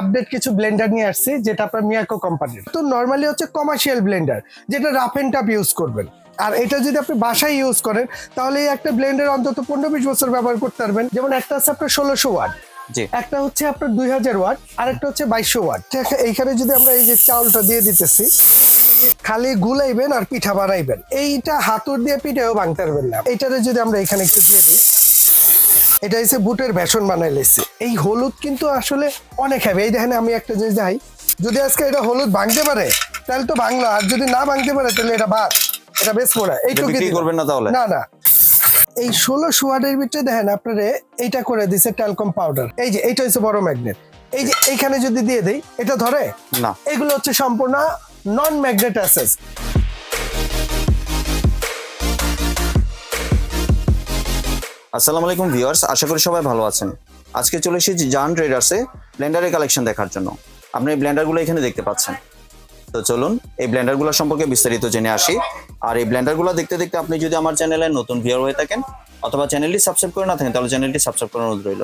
Update কিছু Blender নিয়ে আসছি যেটা আপনার মিয়াকো কোম্পানির তো নর্মালি হচ্ছে কমার্শিয়াল ব্লেন্ডার যেটা রাফ এন্ড টাপ ইউজ করবেন। আর এটা যদি আপনি বাসায় ইউজ করেন তাহলে এই একটা ব্লেন্ডার অন্তত পনেরো বিশ বছর ব্যবহার করতে পারবেন। যেমন একটা আছে আপনার ষোলোশো ওয়াট। একটা হচ্ছে আপনার দুই হাজার ওয়াট আর একটা হচ্ছে বাইশশো ওয়াট। এইখানে যদি আমরা এই যে চাউলটা দিয়ে দিতেছি খালি গুলাইবেন আর পিঠা বানাইবেন। এইটা হাতুর দিয়ে পিঠাও ভাঙতে পারবেন না। এইটারে যদি আমরা এখানে একটু দিয়ে দিই এটা হচ্ছে বুটের বেসন বানাই লেছি। এই হলুদ কিন্তু আসলে অনেক হ্যাভি এই দেখেন আমি একটা জিনিস যাই যদি আজকে এটা হলুদ ভাঙতে পারে তাহলে তো ভাঙলো। আর যদি না ভাঙতে পারে তাহলে এটা বাদ। এটা বেশ মোড়া এইটুকু করবেন না তাহলে? না না। এই ষোলো সোয়াটের ভিতরে দেখেন আপনারে এইটা করে দিছে ট্যালকম পাউডার এই যে এইটা হচ্ছে বড় ম্যাগনেট এই যে এইখানে যদি দিয়ে দেই এটা ধরে? না। এগুলো হচ্ছে সম্পূর্ণ নন ম্যাগনেট অ্যাসেস আসসালামু আলাইকুম ভিউয়ার্স আশা করি সবাই ভালো আছেন। আজকে চলে এসেছি জান ট্রেডার্সে ব্লেন্ডারের কালেকশন দেখার জন্য। আপনি এই ব্লেন্ডারগুলো এখানে দেখতে পাচ্ছেন। তো চলুন এই ব্লেন্ডারগুলো সম্পর্কে বিস্তারিত জেনে আসি। আর এই ব্লেন্ডারগুলো দেখতে দেখতে আপনি যদি আমার চ্যানেলে নতুন ভিউয়ার হয়ে থাকেন অথবা চ্যানেলটি সাবস্ক্রাইব করে না থাকেন তাহলে চ্যানেলটি সাবস্ক্রাইব করার অনুরোধ রইল।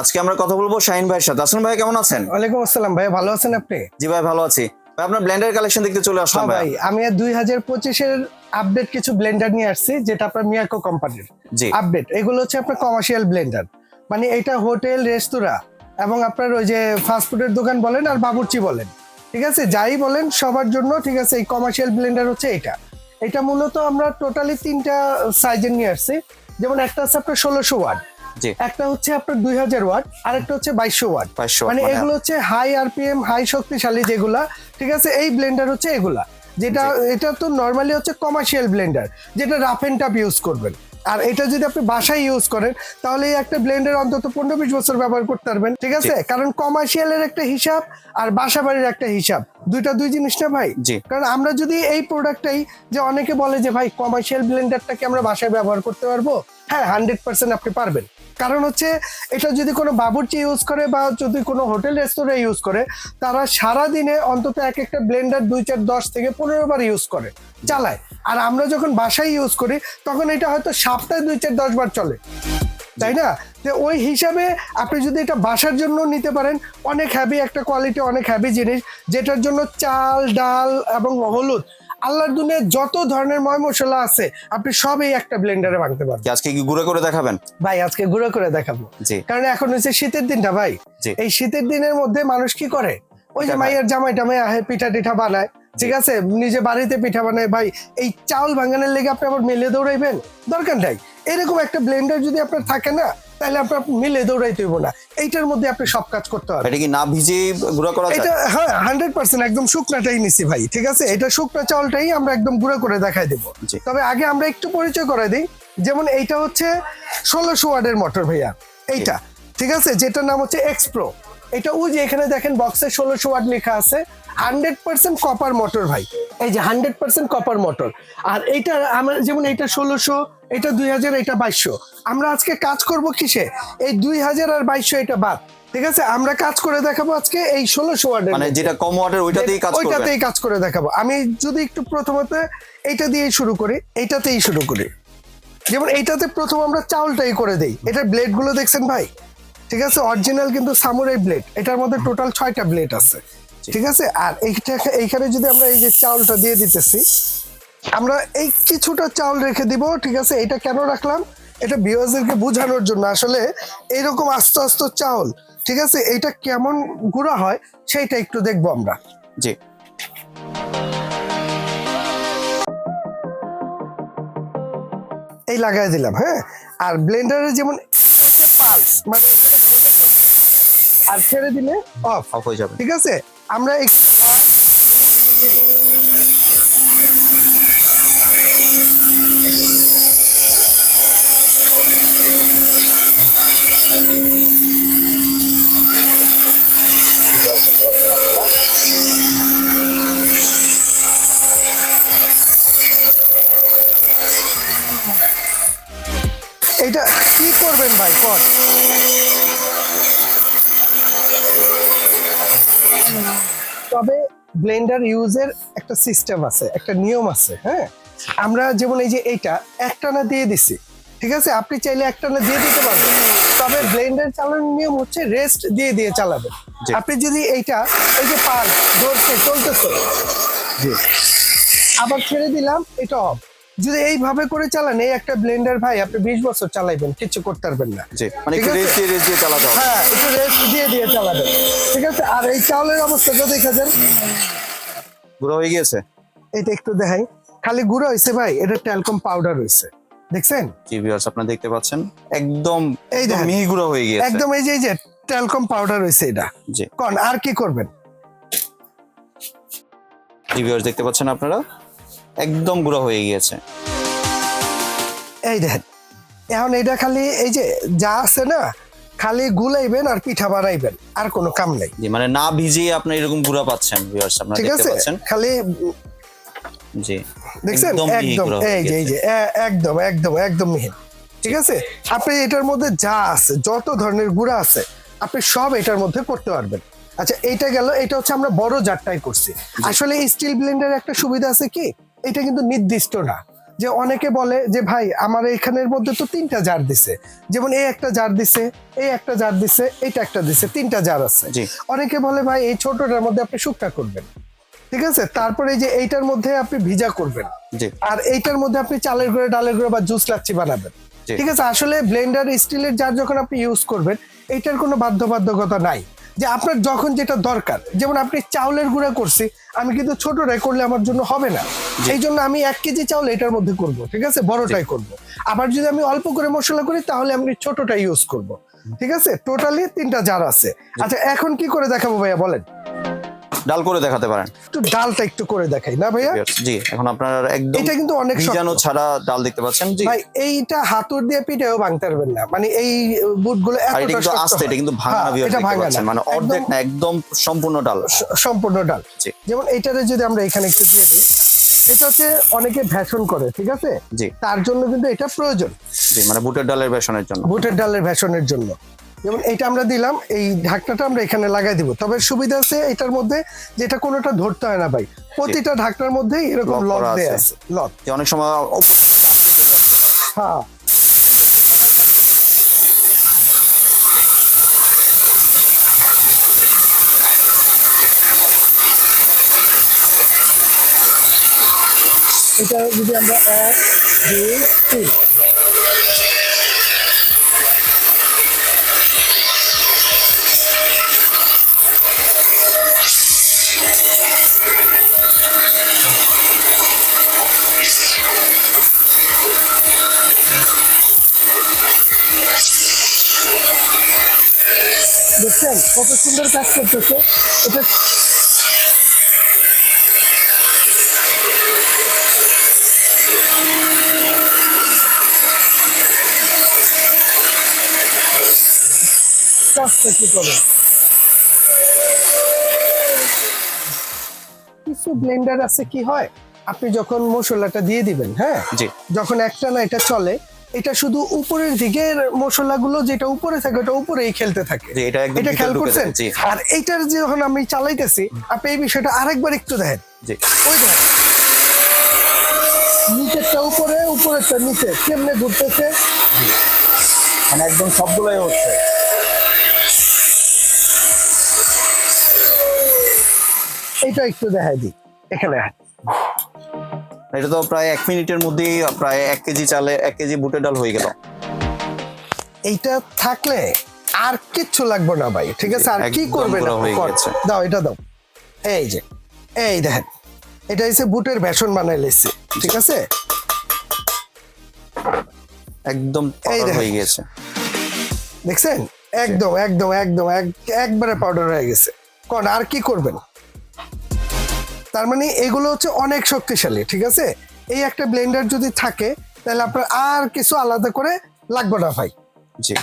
আজকে আমরা কথা বলব শাহিন ভাইয়ের সাথে। আসুন ভাই কেমন আছেন? ওয়ালাইকুম আসসালাম ভাই ভালো আছেন আপনি? জি ভাই ভালো আছি। ভাই আপনার ব্লেন্ডার কালেকশন দেখতে চলে আসলাম হ্যাঁ ভাই। আমি দুই হাজার পঁচিশের আপডেট কিছু ব্লেন্ডার নিয়ে আসছি যেটা আপনার মিয়াকো কোম্পানির জি। আপডেট এগুলো হচ্ছে আপনার কমার্শিয়াল ব্লেন্ডার। মানে এটা হোটেল রেস্তোরাঁ এবং আপনার ওই যে ফাস্টফুডের দোকান বলেন আর বাবুর্চি বলেন ঠিক আছে? যাই বলেন সবার জন্য ঠিক আছে? এই কমার্শিয়াল ব্লেন্ডার হচ্ছে এটা এটা মূলত আমরা টোটালি তিনটা সাইজের নিয়ে আসছি। যেমন একটা আছে আপনার ষোলোশো ওয়াট একটা হচ্ছে আপনার দুই হাজার ওয়াট আর একটা হচ্ছে বাইশশো ওয়াট। 2200 মানে মানে- এগুলো হচ্ছে হাই আরপিএম হাই শক্তিশালী যেগুলা ঠিক আছে? এই ব্লেন্ডার হচ্ছে এগুলা। যেটা এটা তো নর্মালি হচ্ছে কমার্শিয়াল ব্লেন্ডার যেটা রাফ এন্ড টাপ ইউজ করবেন। আর এটা যদি আপনি বাসায় ইউজ করেন তাহলে এই একটা ব্লেন্ডার অন্তত পনেরো বিশ বছর ব্যবহার করতে পারবেন ঠিক আছে? কারণ কমার্শিয়ালের একটা হিসাব আর বাসা বাড়ির একটা হিসাব দুইটা দুই জিনিস না ভাই। কারণ আমরা যদি এই প্রোডাক্টটাই যে অনেকে বলে যে ভাই কমার্শিয়াল ব্লেন্ডারটাকে আমরা বাসায় ব্যবহার করতে পারব হ্যাঁ হান্ড্রেড পার্সেন্ট আপনি পারবেন। কারণ হচ্ছে এটা যদি কোনো বাবুর্চি ইউজ করে বা যদি কোনো হোটেল রেস্তোরাঁ ইউজ করে তারা সারা দিনে অন্তত এক একটা ব্লেন্ডার দুই চার দশ থেকে পনেরো বার ইউজ করে। চালায়। আর আমরা যখন বাসায় ইউজ করি তখন এটা হয়তো সপ্তাহে দুই চার দশ বার চলে। তাই না? যে ওই হিসাবে আপনি যদি এটা বাসার জন্য নিতে পারেন অনেক হ্যাভি একটা কোয়ালিটি অনেক হ্যাভি জিনিস যেটার জন্য চাল ডাল এবং হলুদ আল্লাহর দুনিয়ায় যত ধরনের ময় মশলা আছে আপনি সব এই একটা ব্লেন্ডারে ভাঙতে পারবেন। আজকে কি গুঁড়ো করে দেখাবেন? ভাই আজকে গুঁড়ো করে দেখাবো। কারণ এখন হচ্ছে শীতের দিনটা ভাই। এই শীতের দিনের মধ্যে মানুষ কি করে? ওই যে। মাইয়ের জামাই টামাই আহে পিঠা টিঠা বানায়। ঠিক আছে? নিজে বাড়িতে পিঠা বানায়। ভাই এই চাউল ভাঙানোর লেগে আপনি আবার মেলে দৌড়াইবেন? দরকার নাই। এরকম একটা ব্লেন্ডার যদি আপনার থাকে না তাহলে আপনার মিলে দৌড়াইতে হইব না। এইটার মধ্যে আপনি সব কাজ করতে পারবেন। এটা কি না ভিজে গুঁড়ো করা এটা হ্যাঁ হান্ড্রেড পার্সেন্ট একদম শুকনাটাই নিছি ভাই ঠিক আছে? এটা শুকনা চাউলটাই আমরা একদম গুঁড়ো করে দেখাই দেবো। তবে আগে আমরা একটু পরিচয় করে দিই। যেমন এইটা হচ্ছে ষোলোশো ওয়ার্ডের মোটর ভাইয়া। এইটা ঠিক আছে? যেটার নাম হচ্ছে এক্সপ্রো এটা ওই যে এখানে দেখেন বক্সে ষোলোশো ওয়াট লেখা আছে। হান্ড্রেড পার্সেন্ট কপার মোটর ভাই। এই যে হান্ড্রেড পার্সেন্ট কপার মোটর। আর এইটা আমার যেমন এটা ষোলোশো এটা দুই হাজার এটা বাইশশো। আমরা আজকে কাজ করব কিসে? এই দুই হাজার আর বাইশশো এটা বাদ। ঠিক আছে? আমরা কাজ করে দেখাবো আজকে এই ষোলোশো ওয়ার্ডের মানে যেটা কম ওয়াটের ওইটাতেই কাজ ওইটাতেই কাজ করে দেখাবো। আমি যদি একটু প্রথমত এইটা দিয়েই শুরু করি এইটাতেই শুরু করি। যেমন এইটাতে প্রথম আমরা চাউলটাই করে দেই। এটার ব্লেডগুলো দেখছেন ভাই? ঠিক আছে? অরিজিনাল কিন্তু সামুরাই ব্লেড এটার মধ্যে টোটাল ছয়টা ব্লেড আছে। ঠিক আছে? আর এইটা এইখানে যদি আমরা এই যে চাউলটা দিয়ে দিতেছি আমরা এই কিছুটা চাউল রেখে দিব ঠিক আছে? এটা কেন রাখলাম? এটা ভিউয়ার্সদেরকে বোঝানোর জন্য। আসলে এরকম আস্তে আস্তে চাউল ঠিক আছে? এটা কেমন গুঁড়া হয় সেইটা একটু দেখব আমরা। জি। এই লাগাই দিলাম হ্যাঁ? আর ব্লেন্ডারে যেমন পালস মানে এখানে ঘষে চলবে। আর ছেড়ে দিলে অফ অফ হয়ে যাবে। ঠিক আছে? আমরা এটা কি করবেন ভাই? কর তবে ব্লেন্ডার ইউজের একটা সিস্টেম আছে একটা নিয়ম আছে হ্যাঁ? আমরা যেমন এই যে এইটা একটানা দিয়ে দিছি ঠিক আছে? আপনি চাইলে একটানা দিয়ে দিতে পারবেন তবে ব্লেন্ডার চালানোর নিয়ম হচ্ছে রেস্ট দিয়ে দিয়ে চালাবেন। আপনি যদি এইটা এই যে পার ধরছে চলতেছে। আবার ছেড়ে দিলাম এটা অফ। যদি এইভাবে করে চালান এই একটা ব্লেন্ডার ভাই আপনি বিশ বছর চালাইবেন কিছু করতে পারবেন না। জি মানে ঠিক একটু আছে? রেস্ট দিয়ে রেস্ট দিয়ে চালাতে হবে। হ্যাঁ একটু রেস্ট দিয়ে দিয়ে চালাবেন। ঠিক আছে? আর এই চাউলের অবস্থাটা দেখা যান গুঁড়ো হয়ে গিয়েছে? এটা একটু দেখাই। খালি গুঁড়ো হয়েছে ভাই এটা ট্যালকম পাউডার হয়েছে। দেখছেন? জি ভিউয়ার্স আপনারা দেখতে পাচ্ছেন? একদম এই দেখেন। মিহি গুঁড়ো হয়ে গিয়েছে। একদম এই যে এই যে ট্যালকম পাউডার হয়েছে এটা। জি। কোন আর কি করবেন? জি ভিউয়ার্স দেখতে পাচ্ছেন আপনারা? একদম গুঁড়ো হয়ে গিয়েছে। এই দেখেন এখন এটা খালি এই যে যা আছে না খালি গুলাইবেন আর পিঠা বানাইবেন আর কোনো কাম নাই। জি মানে না ভিজিয়ে আপনি এরকম গুঁড়া পাচ্ছেন ভিউয়ার্স আপনারা দেখতে পাচ্ছেন। খালি জি দেখছেন? একদম এই যে এই যে একদম একদম একদম মিহি। ঠিক আছে? আপনি এটার মধ্যে যা আছে যত ধরনের গুঁড়া আছে আপনি সব এটার মধ্যে করতে পারবেন। আচ্ছা এইটা গেল এটা হচ্ছে আমরা বড় জারটাই করছি। আসলে স্টিল ব্লেন্ডার একটা সুবিধা আছে কি? এটা কিন্তু নির্দিষ্ট না। যে অনেকে বলে যে ভাই আমার এখানের মধ্যে তো তিনটা জার দিছে। যেমন এই একটা জার দিছে এই একটা জার দিছে এইটা একটা দিছে তিনটা জার আছে। অনেকে বলে ভাই এই ছোটটার মধ্যে আপনি শুকটা করবেন। ঠিক আছে? তারপরে যে এইটার মধ্যে আপনি ভিজা করবেন। আর এইটার মধ্যে আপনি চালের গুঁড়ো ডালের গুঁড়ো বা জুস লাচ্ছি বানাবেন। ঠিক আছে? আসলে ব্লেন্ডার স্টিলের জার যখন আপনি ইউজ করবেন এইটার কোনো বাধ্যবাধকতা নাই। যে আপনার যখন যেটা দরকার যেমন আপনি চাউলের গুঁড়া করছি আমি কিন্তু ছোটটাই করলে আমার জন্য হবে না। সেই জন্য আমি এক কেজি চাউল এটার মধ্যে করব ঠিক আছে? বড়টাই করব। আবার যদি আমি অল্প করে মশলা করি তাহলে আমি ছোটটা ইউজ করব ঠিক আছে? টোটালি তিনটা জার আছে। আচ্ছা এখন কি করে দেখাবো ভাইয়া বলেন। ডাল করে দেখাতে পারেন। একটু ডালটা একটু করে দেখাই না ভাইয়া? জি এখন আপনারা একদম এটা কিন্তু অনেক। ভিজানো ছাড়া ডাল দেখতে পাচ্ছেন। জি। ভাই এইটা হাতুর দিয়ে পিঠেও ভাঙতে পারবেন না। মানে এই বুটগুলো আর এটা কিন্তু আস্তে এটা কিন্তু ভাঙা না এটা দেখতে ভাঙা পাচ্ছেন। মানে অর্ধেক না একদম সম্পূর্ণ ডাল। সম্পূর্ণ ডাল। জি। যেমন এইটারে যদি আমরা এখানে একটু দিয়ে দিই এটা হচ্ছে অনেকে ভ্যাসন করে ঠিক আছে? তার জন্য কিন্তু এটা প্রয়োজন। জি মানে বুটের ডালের বেসনের জন্য। বুটের ডালের ভ্যাসনের জন্য। যেমন এইটা আমরা দিলাম এই ঢাকনাটা আমরা এখানে লাগাই দিব। তবে সুবিধা আছে এটার মধ্যে যেটা কোনোটা ধরতে হয় না ভাই। প্রতিটা ঢাকনার মধ্যে এরকম লক দেয়া আছে। লক যে অনেক সময় হ্যাঁ। এটা যদি আমরা এক দুই তিন। দেখছেন? কত সুন্দর কাজ করতেছে। এটা কাজটা কি করে? কিছু ব্লেন্ডার আছে কি হয়? আপনি যখন মশলাটা দিয়ে দিবেন হ্যাঁ? যখন একটা না এটা চলে এটা শুধু উপরের দিকের মশলাগুলো যেটা উপরে থাকে ওটা উপরেই খেলতে থাকে। এটা এটা খেয়াল করছেন? আর এইটার যখন আমি চালাইতেছি আপনি এই বিষয়টা আরেকবার একটু দেখেন। ওই দেখেন। নিচেরটা উপরে উপরেরটা নিচে। কেমনে ঘুরতেছে? মানে একদম সবগুলোই হচ্ছে। এইটা একটু দেখাই দিই। এখানে এটা তো প্রায় এক মিনিটের মধ্যেই প্রায় এক কেজি চালে এক কেজি বুটের ডাল হয়ে গেল। এইটা থাকলে আর কিচ্ছু লাগবে না ভাই ঠিক আছে? আর কি একদম করবেন পুরো আপনি? কর। গেছে। দাও এটা দাও। এই যে এই দেখেন এটা হচ্ছে বুটের বেসন বানাই লেছি ঠিক আছে? একদম এই হয়ে গেছে। দেখছেন? একদম একদম একদম এক- একবারে পাউডার হয়ে গেছে। কোন আর কি করবেন? তার মানে এগুলো হচ্ছে অনেক শক্তিশালী ঠিক আছে? এই একটা ব্লেন্ডার যদি থাকে তাহলে আপনার আর কিছু আলাদা করে লাগবে না ভাই। জি।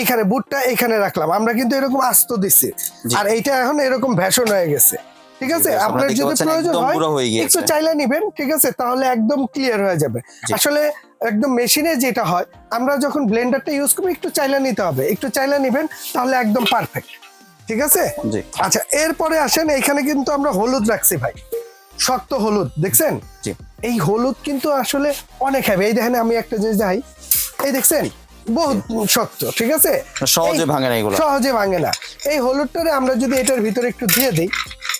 এইখানে বুটটা এখানে রাখলাম আমরা কিন্তু এরকম আস্ত দিচ্ছি আর এইটা এখন এরকম ভ্যাসন হয়ে গেছে ঠিক আছে? আপনার যদি প্রয়োজন হয়। একটু চাইলে নিবেন ঠিক আছে? তাহলে একদম ক্লিয়ার হয়ে যাবে। আসলে একদম মেশিনে যেটা হয় আমরা যখন ব্লেন্ডারটা ইউজ করব একটু চাইলে নিতে হবে। একটু চাইলে নিবেন তাহলে একদম পারফেক্ট ঠিক আছে? আচ্ছা এরপরে আসেন এখানে কিন্তু আমরা হলুদ রাখছি ভাই। শক্ত হলুদ দেখছেন? এই হলুদ কিন্তু আসলে অনেক হ্যাভি এই দেখেন আমি একটা জিনিস দেখাই। এই দেখছেন? বহুত শক্ত ঠিক আছে? সহজে ভাঙে না এগুলো। সহজে ভাঙে না। এই হলুদটারে আমরা যদি এটার ভিতরে একটু দিয়ে দিই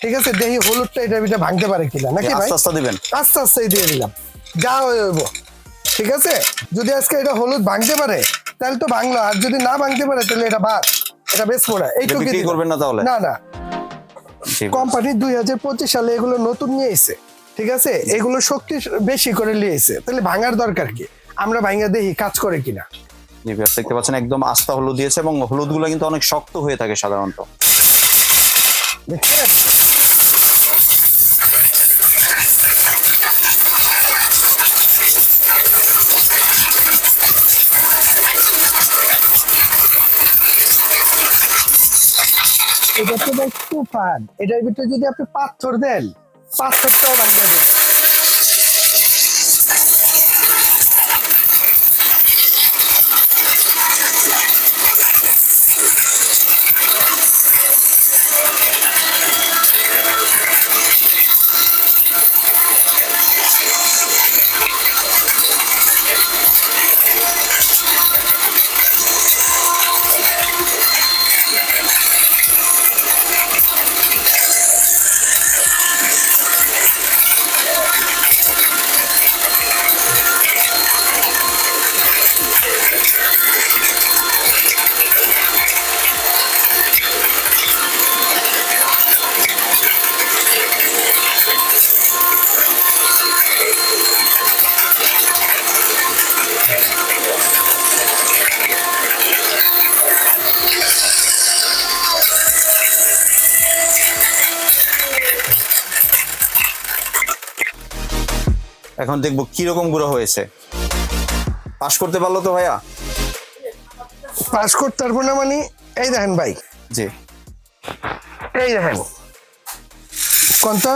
ঠিক আছে? দেখি হলুদটা এটার ভিতরে ভাঙতে পারে কিনা। নাকি ভাই? আস্তে আস্তে দিবেন। আস্তে আস্তে দিয়ে দিলাম। যা হইব ঠিক আছে? যদি আজকে এটা হলুদ ভাঙতে পারে তাহলে তো ভাঙলো। আর যদি না ভাঙতে পারে তাহলে এটা বাদ। এটা বেশ মোড়া। এইটুকু বিক্রি করবেন না তাহলে? না না। কোম্পানি দুই হাজার পঁচিশ সালে এগুলো নতুন নিয়ে এসে ঠিক আছে? এগুলো শক্তি বেশি করে নিয়েছে তাহলে ভাঙার দরকার কি? আমরা ভাঙা দেখি কাজ করে কিনা। দেখতে পাচ্ছেন একদম আস্তা হলুদ দিয়েছে এবং হলুদগুলো কিন্তু অনেক শক্ত হয়ে থাকে সাধারণত। দেখছেন? এটা তো ভাই তুফান। এটার ভিতরে যদি আপনি পাথর দেন পাথরটাও ভাঙিয়ে দেবে এখন দেখব কীরকম গুঁড়ো হয়েছে। পাস করতে পারল তো ভাইয়া? পাস করতে পারব না মানে এই দেখেন ভাই। জি। এই দেখেন। কোন তো?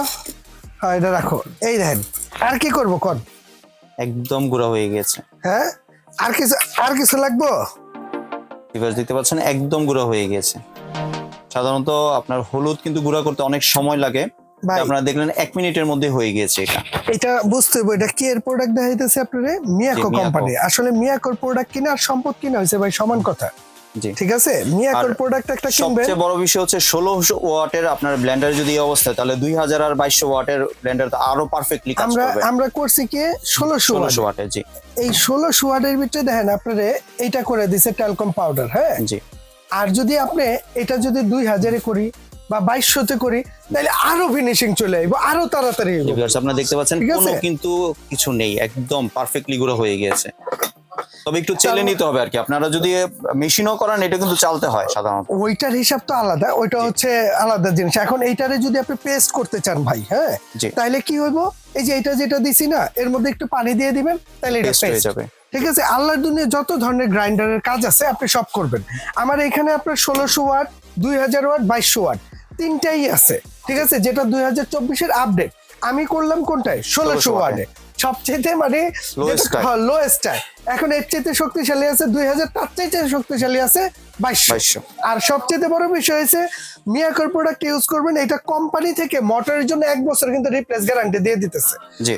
হ্যাঁ এটা রাখো। এই দেখেন। আর কি করব কোন? একদম গুঁড়া হয়ে গেছে। হ্যাঁ? আর কিছু আর কিছু লাগবো? ভিউয়ার্স দেখতে পাচ্ছেন একদম গুঁড়া হয়ে গেছে। সাধারণত আপনার হলুদ কিন্তু গুঁড়া করতে অনেক সময় লাগে। আপনারা দেখলেন এক মিনিটের মধ্যে হয়ে গিয়েছে এটা। এটা বুঝতে হবে এটা কি এর প্রোডাক্ট দেখাইতেছে আপনারে? মিয়াকো। কোম্পানি আসলে মিয়াকোর প্রোডাক্ট কিনা আর সম্পদ কিনা হয়েছে ভাই সমান কথা। ঠিক আছে? মিয়াকোর প্রোডাক্ট একটা কিনবেন। সবচেয়ে বড় বিষয় হচ্ছে ষোলোশো ওয়াটের আপনার ব্লেন্ডার যদি এই অবস্থায় তাহলে দুই হাজার আর বাইশশো ওয়াটের ব্লেন্ডার তো আরও পারফেক্টলি কাজ আমরা করবে। আমরা করছি কি ষোলোশো ষোলোশো ওয়াটের জি। এই ষোলোশো ওয়াটের ভিতরে দেখেন আপনারে এইটা করে দিছে ট্যালকম পাউডার হ্যাঁ? জি। আর যদি আপনি এটা যদি দুই হাজারে করি বা বাইশশোতে করি তাহলে আরও ফিনিশিং চলে আসব আরও তাড়াতাড়ি। আপনারা দেখতে পাচ্ছেন? কোনো কিন্তু কিছু নেই একদম পারফেক্টলি গুঁড়ো হয়ে গিয়েছে। তবে একটু চেলে নিতে হবে আর কি আপনারা যদি মেশিনও করান এটা কিন্তু চালতে হয় সাধারণত। ওইটার হিসাব তো আলাদা ওইটা হচ্ছে আলাদা জিনিস। এখন এইটারে যদি আপনি পেস্ট করতে চান ভাই হ্যাঁ। তাহলে কি হইব? এই যে এটা যেটা দিছি না এর মধ্যে একটু পানি দিয়ে দিবেন তাহলে এটা হয়ে যাবে। ঠিক আছে? আল্লাহর দুনিয়া যত ধরনের গ্রাইন্ডারের কাজ আছে আপনি সব করবেন। আমার এখানে আপনার ষোলোশো ওয়াট দুই হাজার ওয়াট বাইশশো ওয়াট। তিনটাই আছে ঠিক আছে? যেটা দুই হাজার চব্বিশের আপডেট আমি করলাম কোনটায়? ষোলোশো 1600 ওয়াটে সবচেয়ে মানে টায়। লোয়েস্টায় এখন এর চাইতে শক্তিশালী আছে দুই হাজার তার চাইতে শক্তিশালী আছে বাইশশো। আর সবচেয়ে বড় বিষয় হয়েছে মিয়াকর প্রোডাক্ট ইউজ করবেন এটা কোম্পানি থেকে মোটরের জন্য এক বছর কিন্তু রিপ্লেস গ্যারান্টি দিয়ে দিতেছে।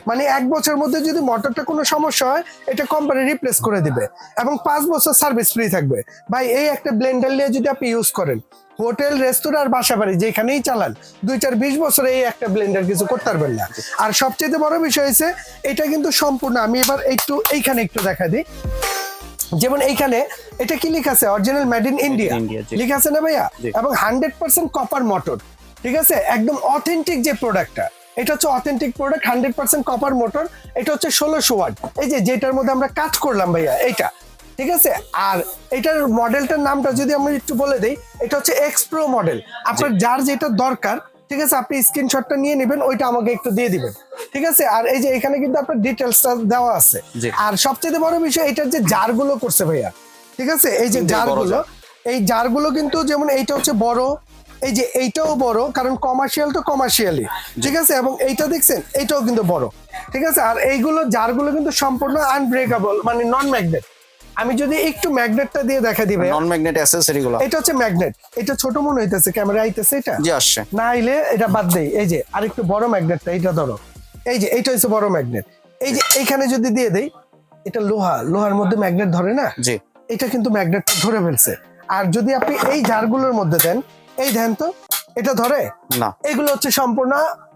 মানে এক বছর মধ্যে যদি মোটরটা কোনো সমস্যা হয় এটা কোম্পানি রিপ্লেস করে দিবে। এবং পাঁচ বছর সার্ভিস ফ্রি থাকবে। ভাই এই একটা ব্লেন্ডার নিয়ে যদি আপনি ইউজ করেন হোটেল রেস্তোরাঁ আর বাসা বাড়ি যেখানেই চালান দুই চার বিশ বছরে এই একটা ব্লেন্ডার কিছু করতে পারবেন না। আর সবচেয়ে বড় বিষয় হচ্ছে এটা কিন্তু সম্পূর্ণ আমি এবার একটু এইখানে একটু দেখা দিই। যেমন এইখানে এটা কি লেখা আছে? Original made in India. লেখা আছে না ভাইয়া? এবং হান্ড্রেড পার্সেন্ট কপার মোটর ঠিক আছে? একদম অথেন্টিক যে প্রোডাক্টটা এটা হচ্ছে authentic product hundred percent copper motor এটা হচ্ছে ষোলোশো ওয়াট এই যে যেটার মধ্যে আমরা কাজ করলাম ভাইয়া এইটা। ঠিক আছে? আর এটার মডেলটার নামটা যদি আমি একটু বলে দেই এটা হচ্ছে এক্স প্রো মডেল আপনার যার যেটা দরকার ঠিক আছে আপনি স্ক্রিনশটটা নিয়ে নেবেন ওইটা আমাকে একটু দিয়ে দিবেন। ঠিক আছে? আর এই যে এখানে কিন্তু আপনার ডিটেলসটা দেওয়া আছে। আর সবচেয়ে বড় বিষয় এটার যে জারগুলো করছে ভাইয়া ঠিক আছে? এই যে জারগুলো জার। এই জারগুলো কিন্তু যেমন এইটা হচ্ছে বড় এই যে এইটাও বড় কারণ কমার্শিয়াল তো কমার্শিয়ালি ঠিক আছে? এবং এইটা দেখছেন এইটাও কিন্তু বড় ঠিক আছে? আর এইগুলো জারগুলো কিন্তু সম্পূর্ণ আনব্রেকেবল মানে নন ম্যাগনেট আমি যদি একটু ম্যাগনেটটা দিয়ে দেখা দিবে নন ম্যাগনেট অ্যাসেসরি গুলো। এটা হচ্ছে ম্যাগনেট। এটা ছোট মনে হইতেছে ক্যামেরা আইতেছে এটা? জি আসছে। না আইলে এটা বাদ দেই। এই যে আরেকটু বড় ম্যাগনেটটা এইটা ধরো। এই যে এইটা হচ্ছে বড় ম্যাগনেট। এই যে এইখানে যদি দিয়ে দেই এটা লোহা। লোহার মধ্যে ম্যাগনেট ধরে না? জি। এটা কিন্তু ম্যাগনেটটা ধরে ফেলছে। আর যদি আপনি এই জারগুলোর মধ্যে দেন এই দেন তো এটা ধরে? না। এগুলো হচ্ছে সম্পূর্ণ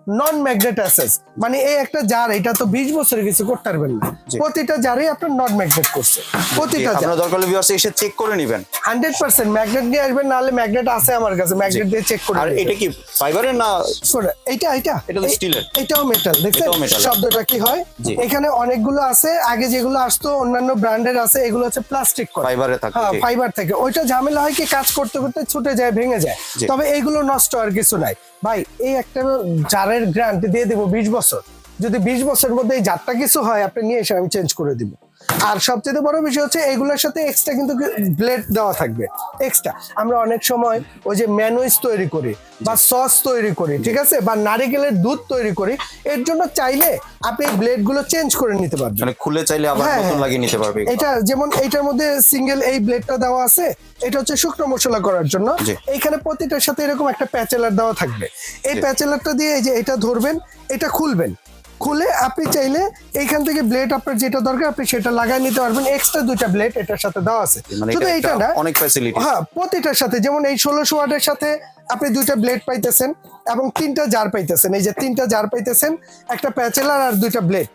নন ম্যাগনেট অ্যাসেস মানে এই একটা জার এটা তো বিশ বছরের কিছু করতে পারবেন না। প্রতিটা জারে আপনার নন ম্যাগনেট করছে প্রতিটা জার আপনার দরকার হলে ভিউয়ার্স এসে চেক করে নেবেন। হান্ড্রেড পার্সেন্ট ম্যাগনেট নিয়ে আসবেন নাহলে ম্যাগনেট আছে আমার কাছে ম্যাগনেট দিয়ে চেক করে আর এটা কি ফাইবারের না শোনো, এইটা এটা তো স্টিলের এটাও মেটাল দেখছেন? শব্দটা কি হয়? এখানে অনেকগুলো আছে আগে যেগুলো আসতো অন্যান্য ব্র্যান্ডের আছে এগুলো হচ্ছে প্লাস্টিক করে। ফাইবারে থাকে হ্যাঁ ফাইবার থেকে। ওইটা ঝামেলা হয় কি কাজ করতে করতে ছুটে যায় ভেঙে যায়। তবে এইগুলো নষ্ট আর কিছু নাই। ভাই, এই একটা জারের গ্রান্ট দিয়ে দেবো বিশ বছর। যদি বিশ বছরের মধ্যে এই জারটা কিছু হয়, আপনি নিয়ে এসে আমি চেঞ্জ করে দিব। আর সবচেয়ে বড় বিষয় হচ্ছে এগুলোর সাথে এক্সট্রা কিন্তু ব্লেড দেওয়া থাকবে। এক্সট্রা আমরা অনেক সময় ওই যে ম্যানুইস তৈরি করি বা সস তৈরি করি ঠিক আছে? বা নারিকেলের দুধ তৈরি করি এর জন্য চাইলে আপনি এই ব্লেডগুলো চেঞ্জ করে নিতে পারবেন। মানে খুলে চাইলে আবার হ্যাঁ, নতুন। লাগিয়ে নিতে পারবে। এটা যেমন এইটার মধ্যে সিঙ্গেল এই ব্লেডটা দেওয়া আছে এটা হচ্ছে শুকনো মশলা করার জন্য। জি। এইখানে প্রতিটার সাথে এরকম একটা প্যাচেলার দেওয়া থাকবে। এই প্যাচেলারটা দিয়ে এই যে এটা ধরবেন এটা খুলবেন। খুলে আপনি চাইলে এইখান থেকে ব্লেড আপনার যেটা দরকার আপনি সেটা লাগাই নিতে পারবেন। এক্সট্রা দুইটা ব্লেড এটার সাথে দেওয়া আছে। মানে শুধু এটা এইটা না অনেক ফ্যাসিলিটি হ্যাঁ প্রতিটার সাথে যেমন এই ষোলোশো ওয়াটের সাথে আপনি দুইটা ব্লেড পাইতেছেন এবং তিনটা জার পাইতেছেন। এই যে তিনটা জার পাইতেছেন একটা প্যাচেলার আর দুইটা ব্লেড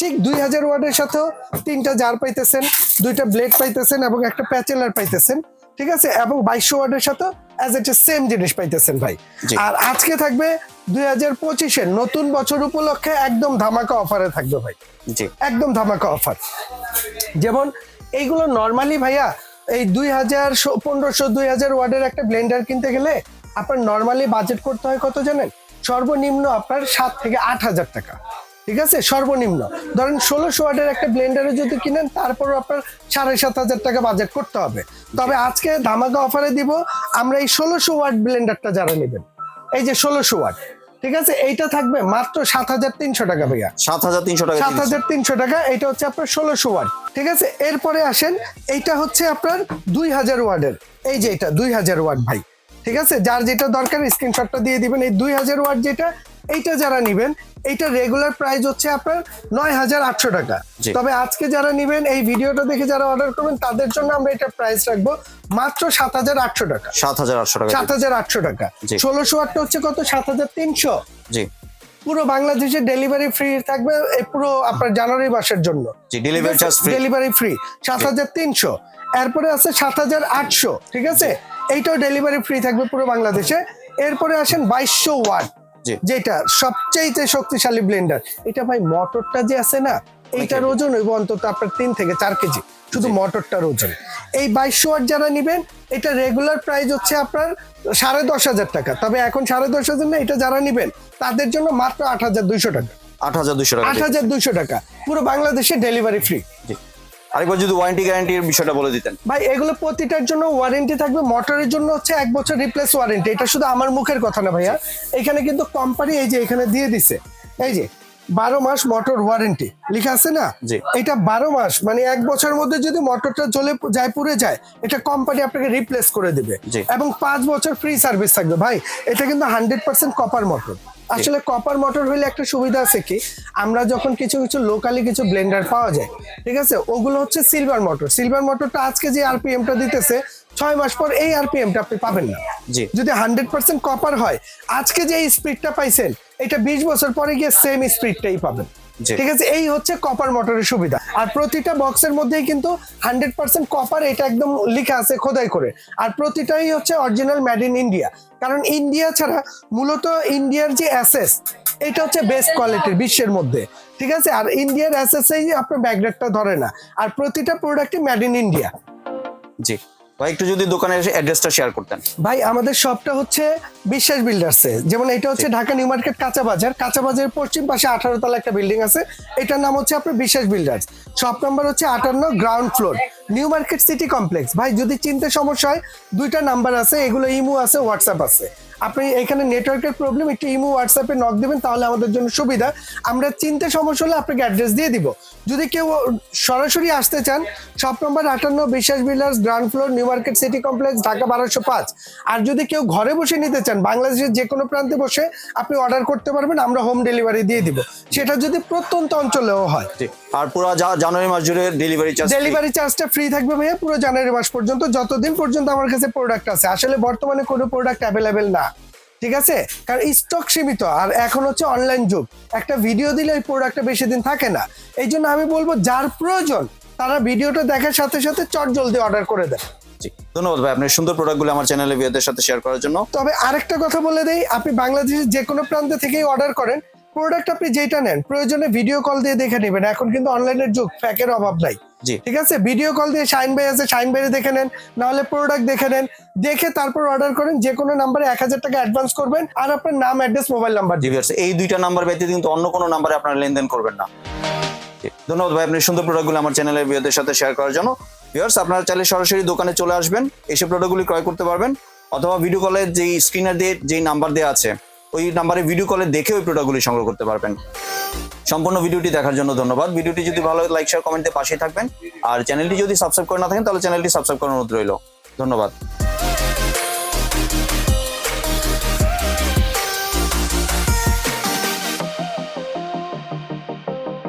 ঠিক দুই হাজার ওয়াটের সাথেও তিনটা জার পাইতেছেন দুইটা ব্লেড পাইতেছেন এবং একটা প্যাচেলার পাইতেছেন। ঠিক আছে? এবং বাইশশো ওয়াটের সাথে অ্যাজ এটা সেম জিনিস পাইতেছেন ভাই। আর আজকে থাকবে দুই হাজার পঁচিশের নতুন বছর উপলক্ষে একদম ধামাকা অফারে থাকবে ভাই। একদম ধামাকা অফার যেমন এইগুলো নর্মালি ভাইয়া এই দুই হাজার পনেরোশো দুই হাজার ওয়ার্ডের একটা ব্লেন্ডার কিনতে গেলে আপনার নর্মালি বাজেট করতে হয় কত জানেন? সর্বনিম্ন আপনার সাত থেকে আট হাজার টাকা। ঠিক আছে? সর্বনিম্ন। ধরেন ষোলোশো ওয়ার্ডের একটা ব্লেন্ডারে যদি কিনেন তারপর আপনার সাড়ে সাত হাজার টাকা বাজেট করতে হবে। তবে আজকে ধামাকা অফারে দিব আমরা এই ষোলোশো ওয়াট ব্লেন্ডারটা যারা নেবেন এই যে ষোলোশো ওয়াট ঠিক আছে? এইটা থাকবে মাত্র সাত হাজার তিনশো টাকা ভাইয়া। সাত হাজার তিনশো টাকা সাত হাজার তিনশো। টাকা এটা হচ্ছে আপনার ষোলোশো ওয়াট ঠিক আছে? এরপরে আসেন এইটা হচ্ছে আপনার দুই হাজার ওয়ার্ডের এই যে এটা দুই হাজার ওয়াট ভাই ঠিক আছে? যার যেটা দরকার স্ক্রিনশটটা দিয়ে দিবেন। এই দুই হাজার ওয়াট যেটা এইটা যারা নিবেন এইটা রেগুলার প্রাইস হচ্ছে আপনার নয় হাজার আটশো টাকা। তবে আজকে যারা নিবেন এই ভিডিওটা দেখে যারা অর্ডার করবেন তাদের জন্য আমরা এটা প্রাইস রাখব মাত্র সাত হাজার আটশো টাকা। সাত হাজার আটশো টাকা সাত হাজার আটশো টাকা। ষোলোশো ওয়াটটা হচ্ছে কত? সাত হাজার তিনশো। জি। পুরো বাংলাদেশে ডেলিভারি ফ্রি থাকবে এই পুরো আপনার জানুয়ারি মাসের জন্য। ডেলিভারি ফ্রি সাত হাজার তিনশো। এরপরে আছে সাত হাজার আটশো ঠিক আছে? এইটাও ডেলিভারি ফ্রি থাকবে পুরো বাংলাদেশে। এরপরে আসেন বাইশশো ওয়াট। যেটা সবচেয়ে শক্তিশালী ব্লেন্ডার। এটা ভাই মোটরটা যে আছে না এইটার ওজন হইব অন্তত আপনার তিন থেকে চার কেজি। শুধু। মোটরটার ওজন। এই বাইশশো ওয়াট যারা নিবেন এটা রেগুলার প্রাইস হচ্ছে আপনার সাড়ে দশ হাজার টাকা। তবে এখন সাড়ে দশ হাজার না এটা যারা নিবেন তাদের জন্য মাত্র আট হাজার দুইশো টাকা। আট হাজার দুশো টাকা। আট হাজার দুইশো টাকা। পুরো বাংলাদেশে ডেলিভারি ফ্রি আরেকবার যদি ওয়ারেন্টি গ্যারান্টির বিষয়টা বলে দিতেন। ভাই এগুলো প্রতিটার জন্য ওয়ারেন্টি থাকবে মোটরের জন্য হচ্ছে এক বছর রিপ্লেস ওয়ারেন্টি এটা শুধু আমার মুখের কথা না ভাইয়া। এখানে কিন্তু কোম্পানি এই যে এখানে দিয়ে দিছে। এই যে বারো মাস মোটর ওয়ারেন্টি লেখা আছে না। এটা বারো মাস মানে এক বছরের মধ্যে যদি মোটরটা জ্বলে যায় পুড়ে যায় এটা কোম্পানি আপনাকে রিপ্লেস করে দিবে। এবং পাঁচ বছর ফ্রি সার্ভিস থাকবে। ভাই এটা কিন্তু হান্ড্রেড পার্সেন্ট কপার মোটর আসলে কপার মোটর হইলে একটা সুবিধা আছে কি? আমরা যখন কিছু কিছু লোকালি কিছু ব্লেন্ডার পাওয়া যায় ঠিক আছে? ওগুলো হচ্ছে সিলভার মোটর সিলভার মোটরটা আজকে যে আরপিএমটা দিতেছে ছয় মাস পর এই আরপিএমটা আপনি পাবেন না। জি। যদি হান্ড্রেড পার্সেন্ট কপার হয় আজকে যে স্পিডটা পাইছেন এটা বিশ বছর পরে গিয়ে সেম স্পিডটাই পাবেন। ঠিক আছে এই হচ্ছে কপার মোটরের সুবিধা। আর প্রতিটা বক্সের মধ্যেই কিন্তু হান্ড্রেড পার্সেন্ট কপার এটা একদম লেখা আছে খোদাই করে। আর প্রতিটাই হচ্ছে অরিজিনাল মেড ইন ইন্ডিয়া কারণ ইন্ডিয়া ছাড়া মূলত ইন্ডিয়ার যে অ্যাসেস এটা হচ্ছে বেস্ট কোয়ালিটির বিশ্বের মধ্যে। ঠিক আছে আর ইন্ডিয়ার অ্যাসেসেই আপনার ব্যাকগ্রেডটা ধরে না। আর প্রতিটা প্রোডাক্টই মেড ইন ইন্ডিয়া জি। ভাই একটু যদি দোকানে এসে অ্যাড্রেসটা শেয়ার করতেন। ভাই আমাদের শপটা হচ্ছে বিশ্বাস বিল্ডার্সে যেমন এটা হচ্ছে ঢাকা নিউ মার্কেট কাঁচা বাজার। কাঁচা বাজারের পশ্চিম পাশে আঠারো তলা একটা বিল্ডিং আছে। এটার নাম হচ্ছে আপনার বিশ্বাস বিল্ডার্স শপ নাম্বার হচ্ছে আটান্ন ground floor new market city complex. ভাই যদি চিনতে সমস্যা হয় দুইটা নাম্বার আছে এগুলো ইমো আছে হোয়াটসঅ্যাপ আছে। আপনি এখানে নেটওয়ার্কের প্রবলেম একটু ইমো হোয়াটসঅ্যাপে নক দেবেন তাহলে আমাদের জন্য সুবিধা। আমরা চিনতে সমস্যা হলে আপনাকে অ্যাড্রেস দিয়ে দিব। যদি কেউ সরাসরি আসতে চান শপ নম্বর আটান্ন Biswas builders ground floor new market city complex Dhaka বারোশো পাঁচ। আর যদি কেউ ঘরে বসে নিতে চান বাংলাদেশের যে কোনো প্রান্তে বসে আপনি অর্ডার করতে পারবেন আমরা হোম ডেলিভারি দিয়ে দিব। সেটা যদি প্রত্যন্ত অঞ্চলেও হয়। আর পুরো জানুয়ারি মাস জুড়ে ডেলিভারি চার্জ ডেলিভারি চার্জটা ফ্রি থাকবে ভাইয়া পুরো জানুয়ারি মাস পর্যন্ত। যতদিন পর্যন্ত আমার কাছে প্রোডাক্ট আছে আসলে বর্তমানে কোনো প্রোডাক্ট অ্যাভেলেবেল না। ঠিক আছে? কারণ স্টক সীমিত আর এখন হচ্ছে অনলাইন যুগ। একটা ভিডিও দিলে ওই প্রোডাক্টটা বেশি দিন থাকে না। এই জন্য আমি বলব যার প্রয়োজন তারা ভিডিওটা দেখার সাথে সাথে চট জলদি অর্ডার করে দেয়। ধন্যবাদ ভাই আপনার সুন্দর প্রোডাক্টগুলো আমার চ্যানেলে ভিউয়ারদের সাথে শেয়ার করার জন্য। তবে আরেকটা কথা বলে দেই আপনি বাংলাদেশের যে কোনো প্রান্ত থেকেই অর্ডার করেন। প্রোডাক্ট আপনি যেটা নেন প্রয়োজনে ভিডিও কল দিয়ে দেখে নেবেন। এখন কিন্তু অনলাইনের যুগ ফ্যাকের অভাব নাই। জি। ঠিক আছে? ভিডিও কল দিয়ে শাইন ভাই আছে শাইন ভাইরে দেখে নেন। নাহলে প্রোডাক্ট দেখে নেন। দেখে তারপর অর্ডার করেন যে কোনো নাম্বারে এক হাজার টাকা অ্যাডভান্স করবেন আর আপনার নাম অ্যাড্রেস মোবাইল নাম্বার জি এই দুইটা নাম্বার ব্যতীত কিন্তু অন্য কোনো নাম্বারে আপনারা লেনদেন করবেন না। ধন্যবাদ ভাই আপনি সুন্দর প্রোডাক্টগুলো আমার চ্যানেলের ভিউয়ারদের সাথে শেয়ার করার জন্য। ভিউয়ার্স আপনারা চাইলে সরাসরি দোকানে চলে আসবেন এসে প্রোডাক্টগুলি ক্রয় করতে পারবেন। অথবা ভিডিও কলে যেই স্ক্রিনার দিয়ে যেই নাম্বার দেওয়া আছে ওই নাম্বারে ভিডিও কলে দেখে ওই প্রোডাক্টগুলি সংগ্রহ করতে পারবেন। সম্পূর্ণ ভিডিওটি দেখার জন্য ধন্যবাদ। ভিডিওটি যদি ভালো লাইক শেয়ার কমেন্টে পাশে থাকবেন। আর চ্যানেলটি যদি সাবস্ক্রাইব করে না থাকেন, তাহলে চ্যানেলটি সাবস্ক্রাইব করার অনুরোধ রইল। ধন্যবাদ।